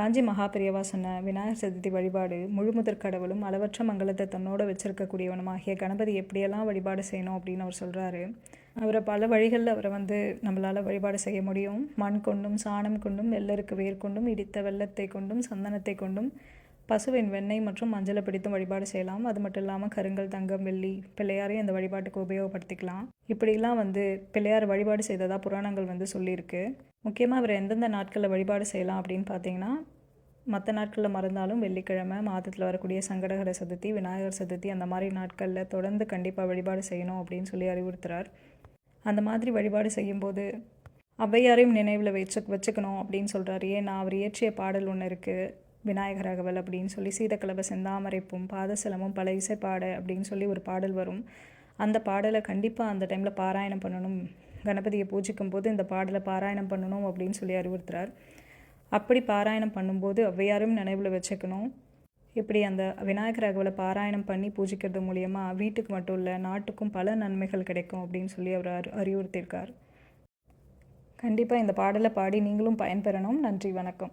காஞ்சி மகாபிரியவா சொன்ன விநாயகர் சதுர்த்தி வழிபாடு முழுமுதற் கடவுளும் அளவற்ற மங்களத்தை தன்னோட வச்சிருக்கக்கூடியவனுமாகிய கணபதி எப்படியெல்லாம் வழிபாடு செய்யணும் அப்படின்னு அவர் சொல்கிறாரு அவரை பல வழிகளில் அவரை வந்து நம்மளால் வழிபாடு செய்ய முடியும். மண் கொண்டும் சாணம் கொண்டும் வெள்ளருக்கு வேர் கொண்டும் இடித்த வெள்ளத்தை கொண்டும் சந்தனத்தை கொண்டும் பசுவின் வெண்ணெய் மற்றும் மஞ்சளை பிடித்தும் வழிபாடு செய்யலாம். அது மட்டும் இல்லாமல் கருங்கல் தங்கம் வெள்ளி பிள்ளையாரையும் இந்த வழிபாட்டுக்கு உபயோகப்படுத்திக்கலாம். இப்படிலாம் வந்து பிள்ளையார் வழிபாடு செய்ததாக புராணங்கள் வந்து சொல்லியிருக்கு. முக்கியமாக அவர் எந்தெந்த நாட்களில் வழிபாடு செய்யலாம் அப்படின்னு பார்த்தீங்கன்னா மற்ற நாட்களில் மறந்தாலும் வெள்ளிக்கிழமை மாதத்தில் வரக்கூடிய சங்கடகர சதுர்த்தி விநாயகர் சதுர்த்தி அந்த மாதிரி நாட்களில் தொடர்ந்து கண்டிப்பாக வழிபாடு செய்யணும் அப்படின்னு சொல்லி அறிவுறுத்துறார். அந்த மாதிரி வழிபாடு செய்யும்போது ஔவையாரையும் நினைவில் வச்சு வச்சுக்கணும் அப்படின்னு சொல்கிறார் ஏன்னா அவர் இயற்றிய பாடல் ஒன்று இருக்குது விநாயகர் அகவல் அப்படின்னு சொல்லி சீதக்கலப செந்தாமரைப்பும் பாதசலமும் பல இசைப்பாட அப்படின்னு சொல்லி ஒரு பாடல் வரும். அந்த பாடலை கண்டிப்பாக அந்த டைமில் பாராயணம் பண்ணணும். கணபதியை பூஜிக்கும் போது இந்த பாடலை பாராயணம் பண்ணணும் அப்படின்னு சொல்லி அறிவுறுத்துறார். அப்படி பாராயணம் பண்ணும்போது ஔவையாரும் நினைவில் வச்சுக்கணும். இப்படி அந்த விநாயகர் அகவலை பாராயணம் பண்ணி பூஜிக்கிறது மூலியமாக வீட்டுக்கு மட்டும் இல்லை நாட்டுக்கும் பல நன்மைகள் கிடைக்கும் அப்படின்னு சொல்லி அவர் அறி அறிவுறுத்தியிருக்கார். கண்டிப்பாக இந்த பாடலை பாடி நீங்களும் பயன்பெறணும். நன்றி வணக்கம்.